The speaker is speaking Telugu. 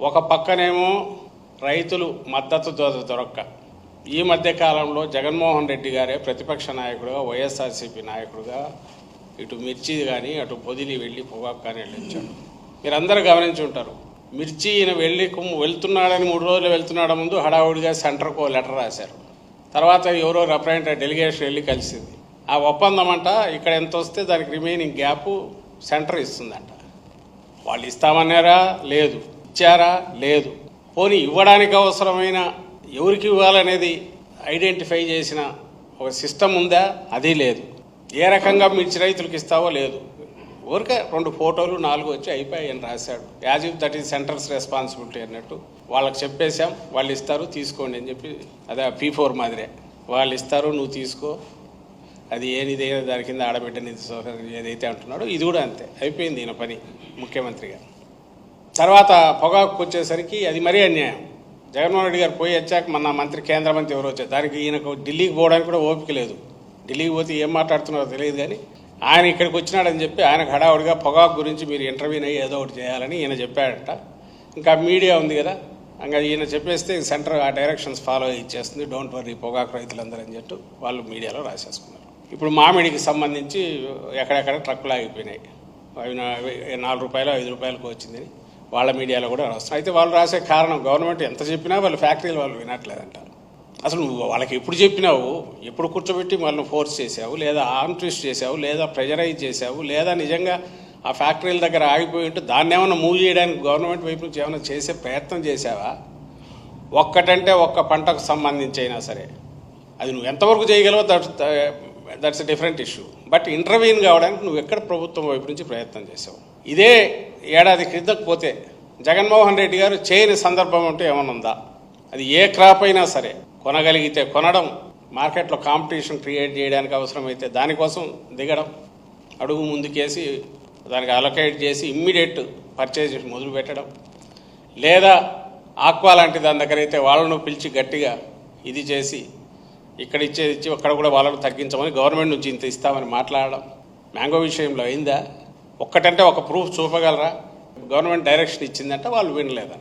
ఒక పక్కనేమో రైతులు మద్దతు దొరక్క ఈ మధ్య కాలంలో జగన్మోహన్ రెడ్డి గారే ప్రతిపక్ష నాయకుడుగా వైఎస్ఆర్సీపీ నాయకుడుగా ఇటు మిర్చి కానీ అటు బొదిలి వెళ్ళి పొగాకు కానీ వెళ్ళించాడు. మీరందరూ గమనించి ఉంటారు. మిర్చి ఈయన వెళ్ళి వెళ్తున్నాడని మూడు రోజులు వెళ్తున్నాడ ముందు హడావుడిగా సెంటర్కు లెటర్ రాశారు. తర్వాత ఎవరో రిప్రజెంటేటివ్ డెలిగేషన్ వెళ్ళి కలిసింది. ఆ ఒప్పందం అంట ఇక్కడ ఎంత వస్తే దానికి రిమైనింగ్ గ్యాప్ సెంటర్ ఇస్తుందంట. వాళ్ళు ఇస్తామన్నారా? లేదు. ఇచ్చారా? లేదు. పోనీ ఇవ్వడానికి అవసరమైన ఎవరికి ఇవ్వాలనేది ఐడెంటిఫై చేసిన ఒక సిస్టమ్ ఉందా? అది లేదు. ఏ రకంగా మిర్చి రైతులకు ఇస్తావో లేదు. ఊరికే రెండు ఫోటోలు నాలుగు వచ్చి అయిపోయాయి అని రాశాడు. As if that is centre's responsibility అన్నట్టు. వాళ్ళకి చెప్పేశాం వాళ్ళు ఇస్తారు తీసుకోండి అని చెప్పి. అదే పీ ఫోర్ మాదిరే. వాళ్ళు ఇస్తారు నువ్వు తీసుకో. అది ఏనిదే దాని కింద ఆడబిడ్డ నిధి సౌకర్యం ఏదైతే అంటున్నాడో ఇది కూడా అంతే. అయిపోయింది ఈయన పని ముఖ్యమంత్రిగా తర్వాత పొగాకు వచ్చేసరికి అది మరీ అన్యాయం. జగన్మోహన్ రెడ్డి గారు పోయి వచ్చాక మన మంత్రి కేంద్ర మంత్రి ఎవరు వచ్చారు. దానికి ఈయనకు ఢిల్లీకి పోవడానికి కూడా ఓపిక లేదు. ఢిల్లీకి పోతే ఏం మాట్లాడుతున్నారో తెలియదు కానీ ఆయన ఇక్కడికి వచ్చినాడని చెప్పి ఆయనకు హడావుడిగా పొగాకు గురించి మీరు ఇంటర్వ్యూ అయ్యి ఏదో ఒకటి చేయాలని ఈయన చెప్పాడట. ఇంకా మీడియా ఉంది కదా ఇంకా ఈయన చెప్పేస్తే సెంటర్ ఆ డైరెక్షన్స్ ఫాలో ఇచ్చేస్తుంది డోంట్ వర్రీ పొగాకు రైతులందరూ అని చెప్పి వాళ్ళు మీడియాలో రాసేసుకున్నారు. ఇప్పుడు మామిడికి సంబంధించి ఎక్కడెక్కడ ట్రక్కులు ఆగిపోయినాయి. అవి నాలుగు రూపాయలు ఐదు రూపాయలకు వచ్చిందని వాళ్ళ మీడియాలో కూడా రాస్తారు అయితే వాళ్ళు రాసే కారణం గవర్నమెంట్ ఎంత చెప్పినా వాళ్ళు ఫ్యాక్టరీలు వాళ్ళు వినట్లేదంట అసలు నువ్వు వాళ్ళకి ఎప్పుడు చెప్పినావు? ఎప్పుడు కూర్చోబెట్టి వాళ్ళని ఫోర్స్ చేసావు లేదా ఆర్మ్ ట్విస్ట్ చేసావు లేదా ప్రెజరైజ్ చేసావు లేదా నిజంగా ఆ ఫ్యాక్టరీల దగ్గర ఆగిపోయి ఉంటే దాన్ని ఏమైనా మూవ్ చేయడానికి గవర్నమెంట్ వైపు నుంచి ఏమైనా చేసే ప్రయత్నం చేసావా ఒక్కటంటే ఒక్క పంటకు సంబంధించి అయినా సరే. అది నువ్వు ఎంతవరకు చేయగలవో that that's different issue but intervene కావడానికి నువ్వు ఎక్కడ ప్రభుత్వం వైపు నుంచి ప్రయత్నం చేసావు ఇదే ఏడాది క్రితం పోతే జగన్మోహన్ రెడ్డి గారు చేయని సందర్భం ఉంటే ఏమైనా ఉందా అది ఏ క్రాప్ అయినా సరే కొనగలిగితే కొనడం మార్కెట్లో కాంపిటీషన్ క్రియేట్ చేయడానికి అవసరమైతే దానికోసం దిగడం అడుగు ముందుకేసి దానికి అలొకేట్ చేసి ఇమ్మీడియట్ పర్చేజ్ మొదలు పెట్టడం లేదా ఆక్వా లాంటి దాని దగ్గర అయితే వాళ్ళను పిలిచి గట్టిగా ఇది చేసి ఇక్కడ ఇచ్చేది ఇచ్చి అక్కడ కూడా వాళ్ళను తగ్గించమని గవర్నమెంట్ నుంచి ఇంత ఇస్తామని మాట్లాడడం మ్యాంగో విషయంలో అయిందా? ఒక్కటంటే ఒక ప్రూఫ్ చూపగలరా? గవర్నమెంట్ డైరెక్షన్ ఇచ్చిందంటే వాళ్ళు వినలేదా